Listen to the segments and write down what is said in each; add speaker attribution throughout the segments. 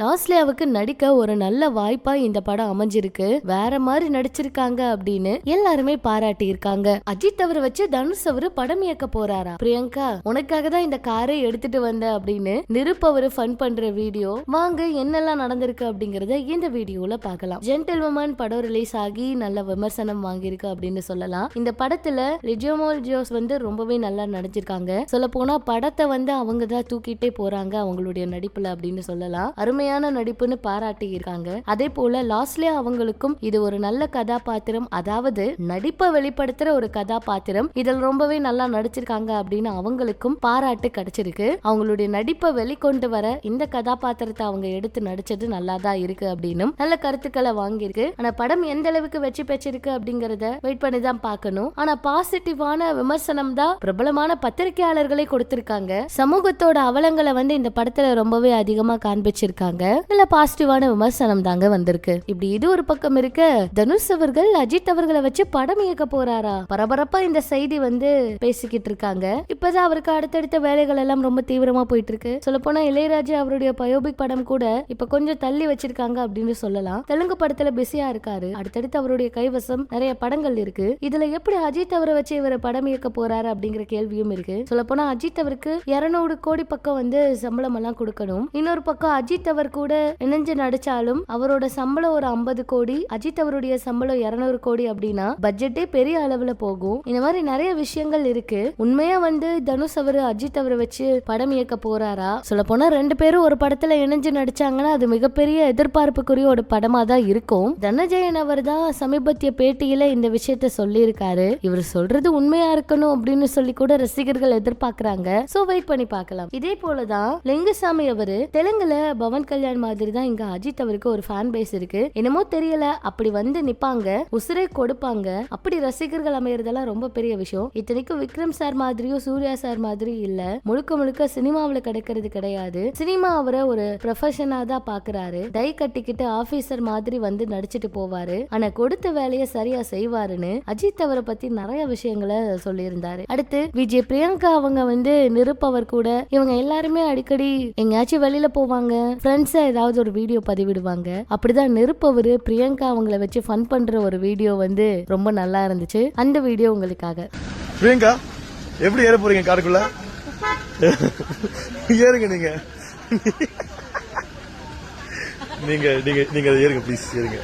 Speaker 1: லாஸ்லியாவுக்கு நடிக்க ஒரு நல்ல வாய்ப்பா இந்த படம் அமைஞ்சிருக்கு. வேற மாதிரி நடிச்சிருக்காங்க அப்படின்னு எல்லாருமே பாராட்டி இருக்காங்க அஜித் அவரை வச்சு தனுஷ் அவரு படம் இயக்க போறாரா? பிரியங்கா உனக்காக தான் இந்த காரை எடுத்துட்டு வந்த அப்படின்னு நிருப் அவரு ஃபன் பண்ற வீடியோ. வாங்க என்னெல்லாம் நடந்திருக்கு அப்படிங்கறத இந்த வீடியோல பார்க்கலாம். ஜென்டில் உமன் படம் ரிலீஸ் ஆகி நல்ல விமர்சனம் வாங்கியிருக்கு அப்படின்னு சொல்லலாம். இந்த படத்துல லிஜோமோல் ஜோஸ் வந்து ரொம்பவே நல்லா நடிச்சிருக்காங்க. சொல்ல போனா படத்தை வந்து அவங்க தான் தூக்கிட்டே போறாங்க அவங்களுடைய நடிப்புல அப்படின்னு சொல்லலாம். அருமையான நடிப்புன்னு பாராட்டி இருக்காங்க அதே போல லாஸ்ட்லயே அவங்களுக்கும் இது ஒரு நல்ல கதாபாத்திரம். அதாவது நடிப்பை வெளிப்படுத்துற ஒரு கதாபாத்திரம். இதில் ரொம்பவே நல்லா நடிச்சிருக்காங்க அப்படின்னு அவங்களுக்கும் பாராட்டு கிடைச்சிருக்கு. அவங்களுடைய நடிப்பை வெளிக்கொண்டு வர இந்த கதாபாத்திரத்தை அவங்க எடுத்து நடிச்சது நல்லா தான் இருக்கு அப்படின்னும் நல்ல கருத்துக்களை வாங்கியிருக்கு. ஆனா படம் எந்த அளவுக்கு வெற்றி பெற்றிருக்கு அப்படிங்கறத வெயிட் பண்ணி தான் பார்க்கணும். ஆனா பாசிட்டிவான விமர்சனம் தான் பிரபலமான பத்திரிகையாளர்களே கொடுத்திருக்காங்க. சமூகத்தோட அவலங்களை வந்து இந்த படத்துல ரொம்பவே அதிகமா காண்பிச்சிருக்காங்க. நல்ல பாசிட்டிவான விமர்சனம் தாங்க வந்திருக்கு. இப்படி இது ஒரு பக்கம் இருக்க தனுஷ் அவர்கள் அஜித் அவர்களை வச்சு படம் இயக்க போறாரா? பரபரப்பா இந்த செய்தி வந்து பேசிக்கிட்டு இருக்காங்க. இப்பதான் அவருக்கு அடுத்தடுத்த வேலைகள் எல்லாம் ரொம்ப தீவிரமா போயிட்டு இருக்கு சொல்ல போனா இளையராஜா அவருடைய பயோபிக் படம் கூட இப்ப கொஞ்சம் தள்ளி வச்சிருக்காங்க அப்படின்னு சொல்லலாம். தெலுங்கு படத்துல பிஸியா இருக்காரு. அடுத்தடுத்து அவருடைய கைவசம் நிறைய படங்கள் இருக்கு. இதுல எப்படி அஜித் அவரை வச்சு இவரை படம் இயக்க போறாரு அப்படிங்கிற கேள்வியும் இருக்கு. சொல்ல போனா அஜித் அவருக்கு இருநூறு கோடி பக்கம் வந்து சம்பளம் எல்லாம் கொடுக்கணும். இன்னொரு பக்கம் அஜித் அவர் கூட இணைஞ்சு நடிச்சாலும் அவரோட சம்பளம் ஒரு ஐம்பது கோடி அஜித் அவருடைய சம்பளம் இருநூறு கோடி அப்படின்னா பட்ஜெட்டே பெரிய அளவுல போகும். இந்த மாதிரி நிறைய விஷயங்கள் இருக்கு. உண்மையா வந்து தனுஷ் அவரு அஜித் அவரை வச்சு படம் இயக்க போறாரா? சொல்ல போனா ரெண்டு பேரும் ஒரு படத்துல இணைஞ்சு நடிச்சாங்கன்னா அது மிகப்பெரிய எதிர்பார்ப்புக்குரிய ஒரு படமா தான் இருக்கும். தனஜெயன் அவர் தான் சமீபத்திய பேட்டியில இந்த விஷயத்த சொல்லியிருக்காரு. இவர் சொல்றது உண்மையா இருக்கணும் அப்படின்னு சொல்லி கூட ரசிகர்கள் எதிர்பார்க்கறாங்க. சோ வெயிட் பண்ணி பார்க்கலாம். இதே போலதான் லிங்குசாமி அவரு தெலுங்குல பவன் கல்யாண் மாதிரி தான் இங்க அஜித் அவருக்கு ஒரு ஃபேன் பேஸ் இருக்கு. என்னமோ தெரியல அப்படி வந்து நிப்பாங்க உசுரே கொடுப்பாங்க. அப்படி ரசிகர்கள் அமையறதெல்லாம் ரொம்ப பெரிய விஷயம். இத்தனைக்கும் விக்ரம் சார் மாதிரியும் சூர்யா சார் மாதிரி இல்ல. முழுக்க முழுக்க சினிமாவுல கிடைக்கிறது கிடையாது. சினிமா அவரை ஒரு ப்ரொஃபஷனா தான் பாக்குறாரு. டை கட்டிக்கிட்டு ஆபீசர் மாதிரி வந்து நடிச்சிட்டு போவாரு. ஆனா கொடுத்த வேலையை சரியா செய்வாருன்னு அஜித் அவரை பத்தி நிறைய விஷயங்களை சொல்லியிருந்தாரு. அடுத்து விஜய் பிரியங்கா அவங்க வந்து நிருப்பவர் கூட இவங்க எல்லாருமே அடிக்கடி எங்கேயாச்சும் வெளியில போவாங்க. டான்ஸாக ஏதாவது ஒரு வீடியோ பதிவிடுவாங்க. அப்படிதான் நெருப்பவரு பிரியங்கா அவங்கள வச்சு ஃபன் பண்ற ஒரு வீடியோ வந்து ரொம்ப நல்லா இருந்துச்சு. அந்த வீடியோ உங்களுக்காக.
Speaker 2: பிரியங்கா எப்படி ஏற போறீங்க காருக்குள்ள? ஏறுங்க நீங்க. நீங்க நீங்க நீங்க ஏறுங்க ப்ளீஸ் ஏறுங்க.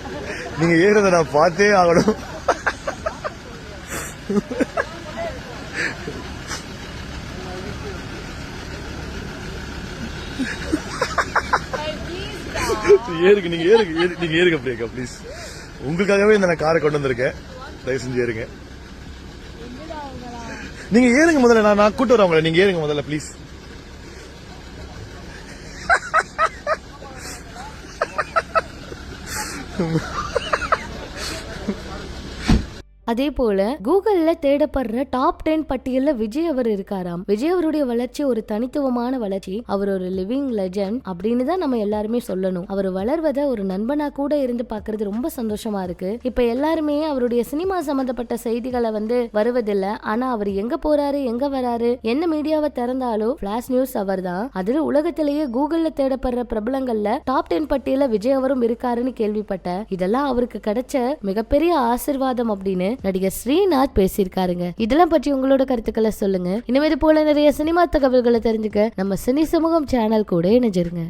Speaker 2: நீங்க ஏறத நான் பார்த்தே ஆகணும். ஏறுங்க நீங்க ஏறுங்க நீங்க ஏறுங்க பிரியங்கா ப்ளீஸ் உங்களுக்காகவே இந்த நான் காரை கொண்டு வந்திருக்கேன். தயவு செஞ்சு ஏறுங்க. நீங்க ஏறுங்க முதல்ல நான் நான் கூட்டு வரேன் உங்களை. நீங்க ஏறுங்க முதல்ல ப்ளீஸ்
Speaker 1: அதே போல கூகுள்ல தேடப்படுற டாப் டென் பட்டியல்ல விஜய் அவர் இருக்காராம். விஜய் அவருடைய வளர்ச்சி ஒரு தனித்துவமான வளர்ச்சி. அவர் ஒரு லிவிங் லெஜண்ட் அப்படின்னு தான் நம்ம எல்லாருமே சொல்லணும். அவர் வளர்வதை ஒரு நண்பனா கூட இருந்து பாக்குறது ரொம்ப சந்தோஷமா இருக்கு. இப்ப எல்லாருமே அவருடைய சினிமா சம்பந்தப்பட்ட செய்திகளை வந்து வருவதில்ல. ஆனா அவர் எங்க போறாரு எங்க வராரு என்ன மீடியாவை திறந்தாலும் பிளாஷ் நியூஸ் அவர் தான். அதுல உலகத்திலேயே கூகுள்ல தேடப்படுற பிரபலங்கள்ல டாப் டென் பட்டியல விஜய் அவரும் இருக்காருன்னு கேள்விப்பட்டேன். இதெல்லாம் அவருக்கு கிடைச்ச மிகப்பெரிய ஆசிர்வாதம் அப்படின்னு நடிகர் ஸ்ரீநாத் பேசியிருக்காருங்க. இதெல்லாம் பற்றி உங்களோட கருத்துக்களை சொல்லுங்க. இனிமே இது போல நிறைய சினிமா தகவல்களை தெரிஞ்சுக்க நம்ம சினி சமூகம் சேனல் கூட இணைஞ்சிருங்க.